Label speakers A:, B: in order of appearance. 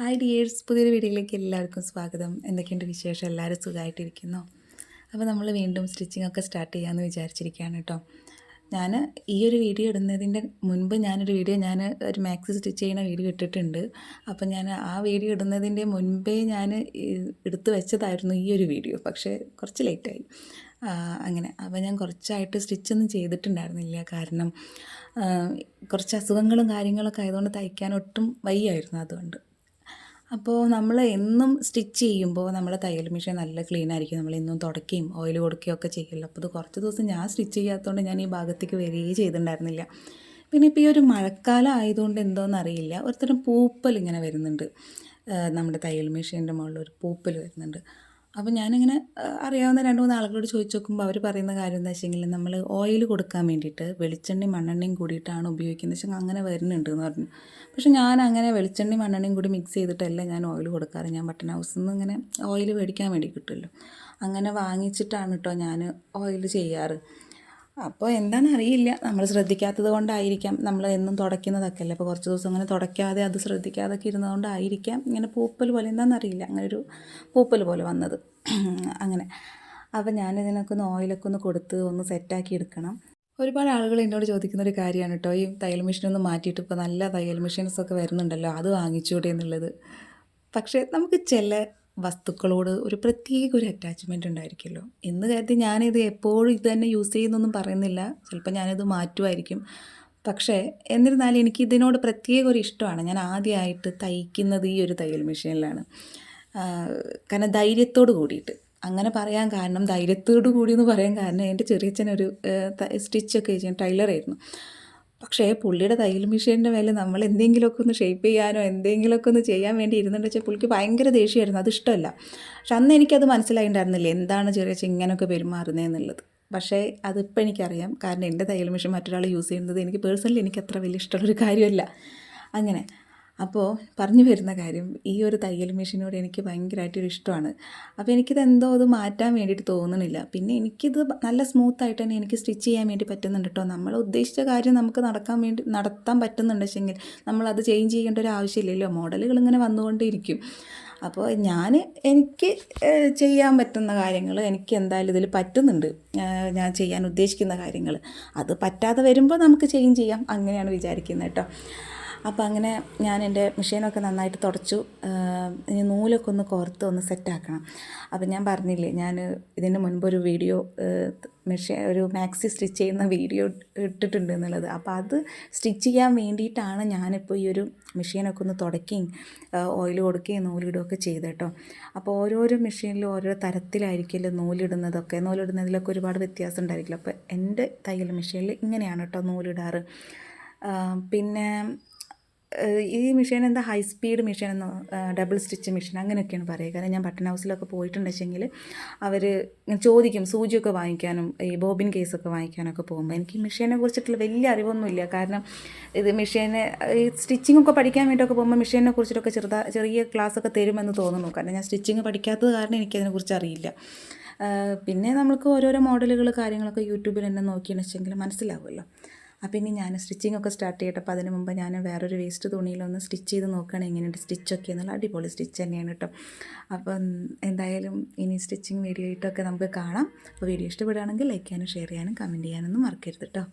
A: Hi dears പുതിയൊരു വീഡിയോയിലേക്ക് എല്ലാവർക്കും സ്വാഗതം. എന്തൊക്കെയുണ്ട് വിശേഷം? എല്ലാവരും സുഖമായിട്ടിരിക്കുന്നു. അപ്പോൾ നമ്മൾ വീണ്ടും സ്റ്റിച്ചിങ് ഒക്കെ സ്റ്റാർട്ട് ചെയ്യാമെന്ന് വിചാരിച്ചിരിക്കുകയാണ് കേട്ടോ. ഞാൻ ഈ ഒരു വീഡിയോ ഇടുന്നതിന്റെ മുൻപ് ഞാനൊരു വീഡിയോ ഞാൻ ഒരു മാക്സ് സ്റ്റിച്ച് ചെയ്യുന്ന വീഡിയോ ഇട്ടിട്ടുണ്ട്. അപ്പോൾ ഞാൻ ആ വീഡിയോ ഇടുന്നതിന്റെ മുൻപേ ഞാൻ എടുത്തു വെച്ചതായിരുന്നു ഈ ഒരു വീഡിയോ. പക്ഷേ കുറച്ച് ലേറ്റായി. അങ്ങനെ. അപ്പോൾ ഞാൻ കുറച്ചായിട്ട് സ്റ്റിച്ചൊന്നും ചെയ്തിട്ടുണ്ടായിരുന്നില്ല. കാരണം കുറച്ച് അസുഖങ്ങളും കാര്യങ്ങളൊക്കെ ആയതുകൊണ്ട് തയ്ക്കാൻ ഒട്ടും വയ്യായിരുന്നു അതുകൊണ്ട്. അപ്പോൾ നമ്മൾ എന്നും സ്റ്റിച്ച് ചെയ്യുമ്പോൾ നമ്മുടെ തയ്യൽ മെഷീൻ നല്ല ക്ലീൻ ആയിരിക്കും. നമ്മൾ എന്നും തുടക്കുകയും ഓയിൽ കൊടുക്കുകയും ഒക്കെ ചെയ്യുമല്ലോ അപ്പോൾ ഇത് കുറച്ച് ദിവസം ഞാൻ സ്റ്റിച്ച് ചെയ്യാത്തതുകൊണ്ട് ഞാൻ ഈ ഭാഗത്തേക്ക് വരികയും ചെയ്തിട്ടുണ്ടായിരുന്നില്ല. പിന്നെ ഇപ്പോൾ ഈ ഒരു മഴക്കാലം ആയതുകൊണ്ട് എന്തോന്ന് അറിയില്ല. ഒരുത്തരം പൂപ്പൽ ഇങ്ങനെ വരുന്നുണ്ട്. നമ്മുടെ തയ്യൽ മെഷീന്റെ മുകളിൽ ഒരു പൂപ്പൽ വരുന്നുണ്ട്. അപ്പോൾ ഞാനിങ്ങനെ അറിയാവുന്ന രണ്ട് മൂന്ന് ആളുകളോട് ചോദിച്ചു നോക്കുമ്പോൾ അവർ പറയുന്ന കാര്യം എന്താ വെച്ചെങ്കിൽ നമ്മൾ ഓയിൽ കൊടുക്കാൻ വേണ്ടിയിട്ട് വെളിച്ചെണ്ണയും മണ്ണെണ്ണയും കൂടിയിട്ടാണ് ഉപയോഗിക്കുന്നത്. വെച്ചാൽ അങ്ങനെ വരുന്നുണ്ട് എന്ന് പറഞ്ഞു. പക്ഷേ ഞാൻ അങ്ങനെ വെളിച്ചെണ്ണയും മണ്ണെണ്ണയും കൂടി മിക്സ് ചെയ്തിട്ടല്ല ഞാൻ ഓയിൽ കൊടുക്കാറ്. ഞാൻ ബട്ടൺ ഹൗസിൽ നിന്ന് ഇങ്ങനെ ഓയിൽ മേടിക്കാൻ വേണ്ടി കിട്ടുമല്ലോ അങ്ങനെ വാങ്ങിച്ചിട്ടാണ് കേട്ടോ ഞാൻ ഓയിൽ ചെയ്യാറ്. അപ്പോൾ എന്താണെന്നറിയില്ല നമ്മൾ ശ്രദ്ധിക്കാത്തത് കൊണ്ടായിരിക്കാം നമ്മൾ എന്നും തുടയ്ക്കുന്നതൊക്കെ അല്ലേ അപ്പോൾ കുറച്ച് ദിവസം അങ്ങനെ തുടയ്ക്കാതെ അത് ശ്രദ്ധിക്കാതൊക്കെ ഇരുന്നതുകൊണ്ടായിരിക്കാം ഇങ്ങനെ പൂപ്പൽ പോലെ. എന്താണെന്നറിയില്ല അങ്ങനെ ഒരു പൂപ്പൽ പോലെ വന്നത്. അങ്ങനെ. അപ്പോൾ ഞാനിതിനൊക്കെ ഒന്ന് ഓയിലൊക്കെ ഒന്ന് കൊടുത്ത് ഒന്ന് സെറ്റാക്കി എടുക്കണം. ഒരുപാട് ആളുകൾ എന്നോട് ചോദിക്കുന്ന ഒരു കാര്യമാണ് കേട്ടോ. ഈ തയ്യൽ മെഷീനൊന്ന് മാറ്റിയിട്ട് ഇപ്പോൾ നല്ല തയ്യൽ മെഷീൻസൊക്കെ വരുന്നുണ്ടല്ലോ. അത് വാങ്ങിച്ചൂടെ എന്നുള്ളത്. പക്ഷേ നമുക്ക് ചില വസ്തുക്കളോട് ഒരു പ്രത്യേക ഒരു അറ്റാച്ച്മെന്റ് ഉണ്ടായിരിക്കുമല്ലോ. എന്ന് കരുതി ഞാനിത് എപ്പോഴും ഇത് തന്നെ യൂസ് ചെയ്യുന്നൊന്നും പറയുന്നില്ല. ചിലപ്പോൾ ഞാനിത് മാറ്റുമായിരിക്കും. പക്ഷേ എന്നിരുന്നാലും എനിക്ക് ഇതിനോട് പ്രത്യേക ഒരു ഇഷ്ടമാണ്. ഞാൻ ആദ്യമായിട്ട് തയ്ക്കുന്നത് ഈ ഒരു തയ്യൽ മെഷീനിലാണ്. കാരണം ധൈര്യത്തോട് കൂടിയിട്ട്. അങ്ങനെ പറയാൻ കാരണം ധൈര്യത്തോട് കൂടി എന്ന് പറയാൻ കാരണം എന്റെ ചെറിയച്ഛനൊരു സ്റ്റിച്ചൊക്കെ ചെയ്യാൻ ടൈലറായിരുന്നു പക്ഷേ പുള്ളിയുടെ തയ്യൽ മെഷീന്റെ മേലെ നമ്മൾ എന്തെങ്കിലുമൊക്കെ ഒന്ന് ഷേപ്പ് ചെയ്യാനോ എന്തെങ്കിലുമൊക്കെ ഒന്ന് ചെയ്യാൻ വേണ്ടി ഇരുന്നുണ്ട് വെച്ചാൽ പുള്ളിക്ക് ഭയങ്കര ദേഷ്യമായിരുന്നു. അത് ഇഷ്ടമല്ല. പക്ഷെ അന്ന് എനിക്കത് മനസ്സിലായിട്ടുണ്ടായിരുന്നില്ല എന്താണ് ചെറിയ ഇങ്ങനെയൊക്കെ പെരുമാറുന്നത് എന്നുള്ളത്. പക്ഷേ അതിപ്പോൾ എനിക്കറിയാം. കാരണം എന്റെ തയ്യൽ മെഷീൻ മറ്റൊരാൾ യൂസ് ചെയ്യുന്നത് എനിക്ക് പേഴ്സണലി എനിക്ക് അത്ര വലിയ ഇഷ്ടമുള്ളൊരു കാര്യമല്ല. അങ്ങനെ. അപ്പോൾ പറഞ്ഞു വരുന്ന കാര്യം ഈ ഒരു തയ്യൽ മെഷീനോട് എനിക്ക് ഭയങ്കരമായിട്ടൊരു ഇഷ്ടമാണ്. അപ്പോൾ എനിക്കിത് എന്തോ അത് മാറ്റാൻ വേണ്ടിയിട്ട് തോന്നണില്ല പിന്നെ എനിക്കിത് നല്ല സ്മൂത്തായിട്ട് തന്നെ എനിക്ക് സ്റ്റിച്ച് ചെയ്യാൻ വേണ്ടി പറ്റുന്നുണ്ട് കേട്ടോ നമ്മൾ ഉദ്ദേശിച്ച കാര്യം നമുക്ക് നടക്കാൻ വേണ്ടി നടത്താൻ പറ്റുന്നുണ്ടെങ്കിൽ നമ്മളത് ചേഞ്ച് ചെയ്യേണ്ട ഒരു ആവശ്യമില്ലല്ലോ. മോഡലുകൾ ഇങ്ങനെ വന്നുകൊണ്ടേയിരിക്കും. അപ്പോൾ ഞാൻ എനിക്ക് ചെയ്യാൻ പറ്റുന്ന കാര്യങ്ങൾ എനിക്ക് എന്തായാലും ഇതിൽ പറ്റുന്നുണ്ട്. ഞാൻ ചെയ്യാൻ ഉദ്ദേശിക്കുന്ന കാര്യങ്ങൾ. അത് പറ്റാതെ വരുമ്പോൾ നമുക്ക് ചേഞ്ച് ചെയ്യാം. അങ്ങനെയാണ് വിചാരിക്കുന്നത് കേട്ടോ അപ്പോൾ അങ്ങനെ ഞാൻ എന്റെ മെഷീനൊക്കെ നന്നായിട്ട് തുടച്ചു. ഇനി നൂലൊക്കെ ഒന്ന് കോർത്ത് ഒന്ന് സെറ്റാക്കണം അപ്പോൾ ഞാൻ പറഞ്ഞില്ലേ ഞാൻ ഇതിന് മുൻപ് ഒരു വീഡിയോ മെഷീൻ ഒരു മാക്സി സ്റ്റിച്ച് ചെയ്യുന്ന വീഡിയോ ഇട്ടിട്ടുണ്ട് എന്നുള്ളത്. അപ്പോൾ അത് സ്റ്റിച്ച് ചെയ്യാൻ വേണ്ടിയിട്ടാണ് ഞാനിപ്പോൾ ഈ ഒരു മെഷീനൊക്കെ ഒന്ന് തുടക്കുകയും ഓയിൽ കൊടുക്കുകയും നൂലിടുകയൊക്കെ ചെയ്ത് കേട്ടോ. അപ്പോൾ ഓരോരോ മെഷീനിലും ഓരോ തരത്തിലായിരിക്കില്ല നൂലിടുന്നതൊക്കെ. നൂലിടുന്നതിലൊക്കെ ഒരുപാട് വ്യത്യാസം ഉണ്ടായിരിക്കില്ല. അപ്പോൾ എന്റെ തയ്യൽ മെഷീനിൽ ഇങ്ങനെയാണ് കേട്ടോ നൂലിടാറ്. പിന്നെ ഈ മെഷീൻ എന്താ ഹൈ സ്പീഡ് മെഷീൻ എന്നോ ഡബിൾ സ്റ്റിച്ച് മെഷീൻ അങ്ങനെയൊക്കെയാണ് പറയുക. കാരണം ഞാൻ ബട്ടൺ ഹൗസിലൊക്കെ പോയിട്ടുണ്ടെങ്കിൽ അവർ ചോദിക്കും സൂചിയൊക്കെ വാങ്ങിക്കാനും ഈ ബോബിൻ കേസൊക്കെ വാങ്ങിക്കാനൊക്കെ പോകുമ്പോൾ എനിക്ക് ഈ മെഷീനെ കുറിച്ചിട്ടുള്ള വലിയ അറിവൊന്നുമില്ല. കാരണം ഇത് മെഷീനെ ഈ സ്റ്റിച്ചിങ് ഒക്കെ പഠിക്കാൻ വേണ്ടിയൊക്കെ പോകുമ്പോൾ മെഷീനെ കുറിച്ചിട്ടൊക്കെ ചെറുതാ ചെറിയ ക്ലാസ്സൊക്കെ തരുമെന്ന് തോന്നുന്നു. കാരണം ഞാൻ സ്റ്റിച്ചിങ് പഠിക്കാത്തത് കാരണം എനിക്കതിനെക്കുറിച്ച് അറിയില്ല. പിന്നെ നമുക്ക് ഓരോരോ മോഡലുകൾ കാര്യങ്ങളൊക്കെ യൂട്യൂബിൽ തന്നെ നോക്കിയെന്ന് വെച്ചെങ്കിൽ മനസ്സിലാവുമല്ലോ. അപ്പം ഇനി ഞാൻ സ്റ്റിച്ചിങ് ഒക്കെ സ്റ്റാർട്ട് ചെയ്യട്ടെ അപ്പോൾ അതിന് മുമ്പ് ഞാൻ വേറൊരു വേസ്റ്റ് തുണിയിലൊന്ന് സ്റ്റിച്ച് ചെയ്ത് നോക്കുകയാണ് എങ്ങനെയുണ്ട് സ്റ്റിച്ചൊക്കെ എന്നുള്ള അടിപൊളി സ്റ്റിച്ച് തന്നെയാണ് കേട്ടോ അപ്പം എന്തായാലും ഇനി സ്റ്റിച്ചിങ് വീഡിയോ ആയിട്ടൊക്കെ നമുക്ക് കാണാം. അപ്പോൾ വീഡിയോ ഇഷ്ടപ്പെടുകയാണെങ്കിൽ ലൈക്ക് ചെയ്യാനും ഷെയർ ചെയ്യാനും കമന്റ് ചെയ്യാനൊന്നും മറക്കരുത് കേട്ടോ